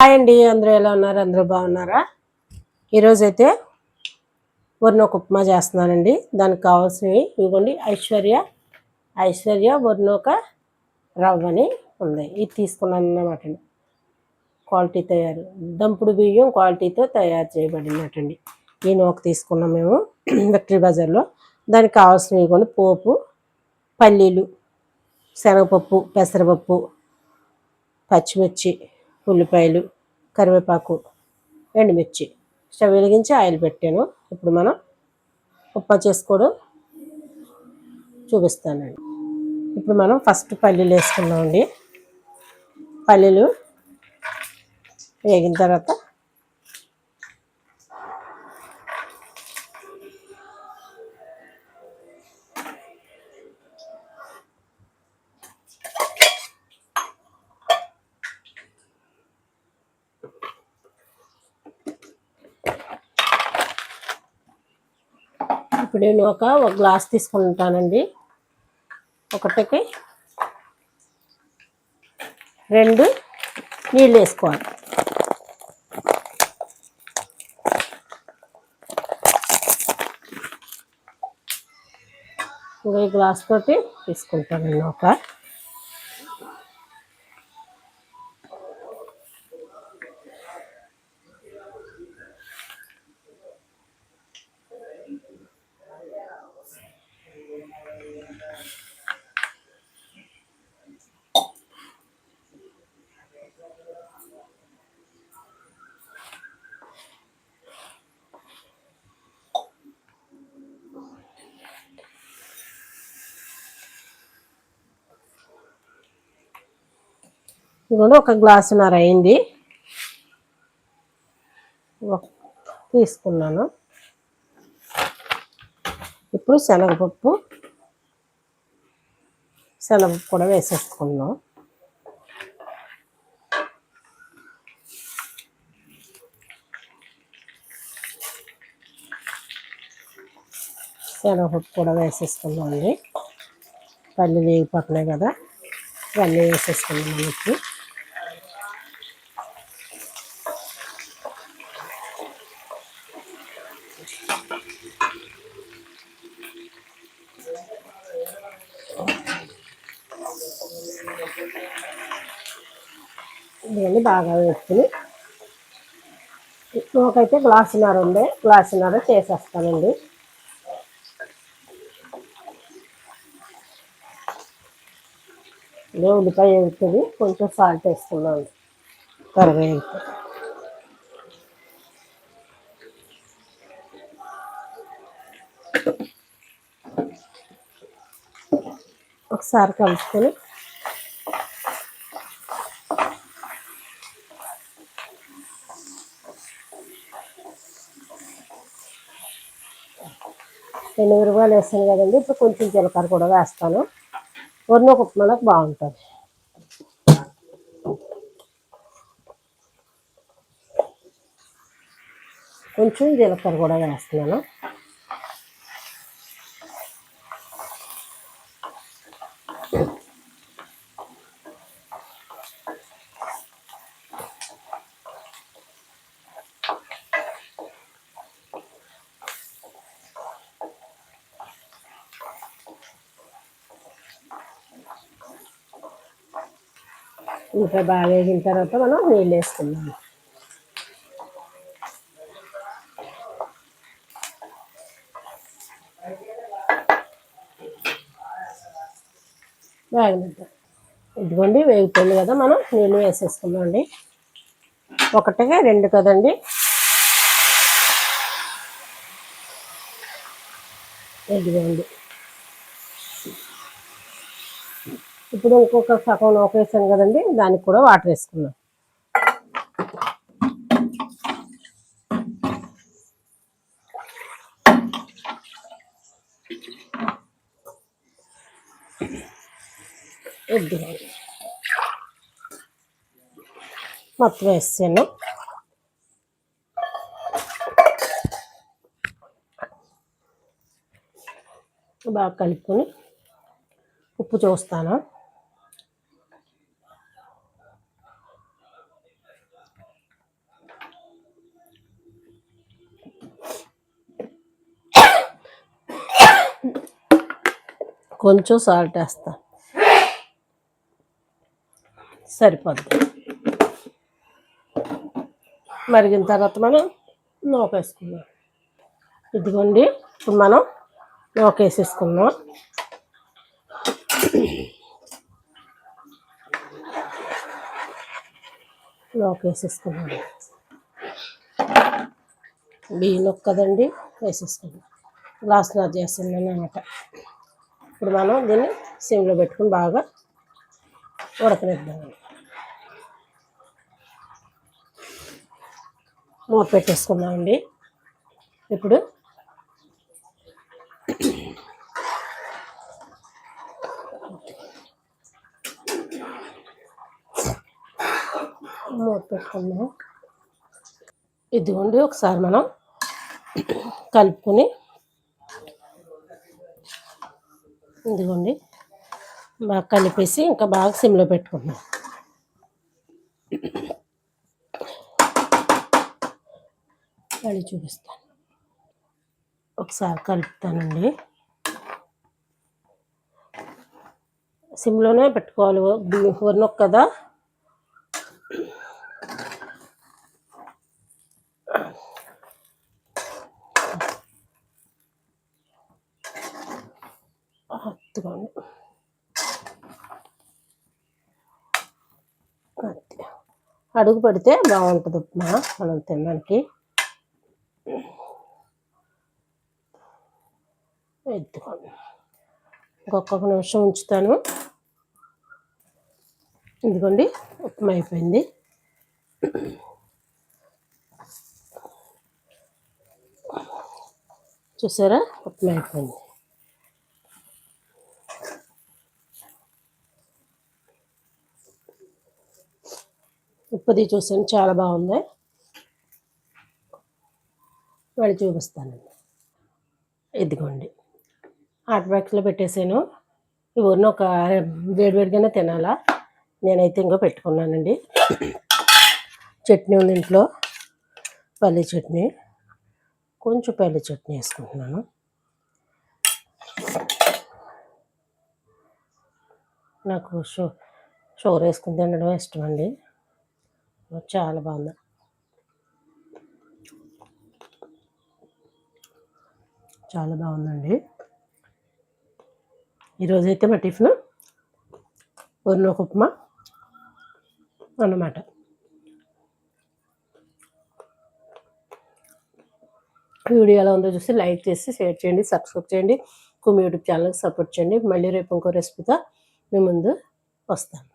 Hi అండి అందరూ ఎలా ఉన్నారు? అందరూ బాగున్నారా? ఈరోజైతే వర్ణోక ఉప్మా చేస్తున్నానండి. దానికి కావాల్సినవి ఇవ్వండి. ఐశ్వర్య ఐశ్వర్య వర్ణోక రవ్వని ఉంది. ఇది తీసుకున్నాను అన్నమాట అండి. క్వాలిటీ తయారు. దంపుడు బియ్యం క్వాలిటీతో తయారు చేయబడినట్టండి. ఈ నూక తీసుకున్నాం మేము విక్టరీ బజార్లో. దానికి కావాల్సినవి ఇవ్వండి. పోపు పల్లీలు శనగపప్పు పెసరపప్పు పచ్చిమిర్చి ఉల్లిపాయలు కరివేపాకు ఎండుమిర్చి. స్టవ్ వెలిగించి ఆయిల్ పెట్టాను. ఇప్పుడు మనం ఉప్మా చేసుకోవడం చూపిస్తానండి. ఇప్పుడు మనం ఫస్ట్ పల్లీలు వేసుకున్నామండి పల్లీలు వేగిన తర్వాత ఇప్పుడు నేను ఒక ఒక గ్లాస్ తీసుకుంటానండి. ఒకటికి రెండు నీళ్ళు వేసుకోవాలి. ఇంకా ఈ గ్లాస్ తోటి తీసుకుంటానండి ఒక. ఇదిగోండి ఒక గ్లాసున్నర అయింది. తీసుకున్నాను. ఇప్పుడు శనగపప్పు శనగపప్పు కూడా వేసేసుకున్నాం శనగపప్పు కూడా వేసేసుకున్నాం అండి పల్లి వేగిపోతున్నాయి కదా ఇవన్నీ వేసేసుకున్నాం ఇప్పుడు ఇవన్నీ బాగా వేసుకుని ఒకైతే గ్లాసున్నర ఉంది గ్లాసున్నర చేసేస్తానండి. ఇదే ఉల్లిపాయ వేస్తుంది కొంచెం సాల్ట్ వేసుకున్నాను కరివేపు ఒకసారి కలుపుకొని రెండు మిరపకాయలు వేస్తాను కదండి. ఇప్పుడు కొంచెం జీలకర్ర కూడా వేస్తాను. వరిన ఉప్మాలకు బాగుంటుంది. కొంచెం జీలకర్ర కూడా వేస్తున్నాను. ఇంకా బాగా వేగిన తర్వాత మనం నీళ్ళు వేసుకుందాం. వేగినంత ఇదిగోండి వేగిపోయింది కదా మనం నీళ్ళు వేసేసుకుందాం అండి. ఒకటిగా రెండు కదండి. ఇదిగోండి. ఇప్పుడు ఇంకొక సగం నూక వేసాను కదండి దానికి కూడా వాటర్ వేసుకున్నాం ఇదిగోండి మొత్తం వేసాను. బాగా కలుపుకొని ఉప్పు చూస్తాను. కొంచెం సాల్ట్ వేస్తా. సరిపోద్ది. మరిగిన తర్వాత మనం నూకేసుకుందాం ఇదిగోండి ఇప్పుడు మనం నూకేసేసుకుందాం నూకేసేసుకున్నాం వేసేసుకున్నాం బియ్యం నొక్కదండి వేసేసుకుందాం. గ్లాస్ నా చేస్తున్నాను అనమాట ఇప్పుడు మనం దీన్ని సిమ్లో పెట్టుకుని బాగా ఉడకనిద్దాం. మూత పెట్టేసుకుందామండి. ఇప్పుడు మూత పెట్టుకుందాం. ఇదిగోండి ఒకసారి మనం కలుపుకొని ఇదిగోండి. బాగా కలిపేసి ఇంకా బాగా సిమ్లో పెట్టుకుందాం. మళ్ళీ చూపిస్తాను. ఒకసారి కలుపుతానండి. సిమ్లోనే పెట్టుకోవాలి. వరినొక్క కదా? హత్తుకోండి అంతే. అడుగు పడితే బాగుంటుంది ఉప్మా. మనం తినడానికి. ఎత్తుకోండి. ఇంకొక నిమిషం ఉంచుతాను. ఇదిగోండి ఉప్మా అయిపోయింది. చూసారా? ఉప్మా అయిపోయింది. ఉప్పుది చూసాను చాలా బాగుంది. మళ్ళీ చూపిస్తానండి ఇదిగోండి. హాట్ బాక్స్లో పెట్టేసాను ఇవన్నీ ఒక వేడివేడిగానే తినాలా? నేనైతే ఇంకో పెట్టుకున్నానండి. చట్నీ ఉంది ఇంట్లో. పల్లి చట్నీ. కొంచెం పల్లీ చట్నీ వేసుకుంటున్నాను. నాకు షు షుగర్ వేసుకుని తినడం ఇష్టం అండి చాలా బాగుంది. చాలా బాగుందండి. ఈరోజైతే మా టిఫిన్ ఒక ఉప్మా అన్నమాట. వీడియో ఎలా ఉందో చూసి లైక్ చేసి షేర్ చేయండి సబ్స్క్రైబ్ చేయండి. కుమి యూట్యూబ్ ఛానల్కి సపోర్ట్ చేయండి. మళ్ళీ రేపు ఇంకో రెసిపీతో మీ ముందు వస్తాను.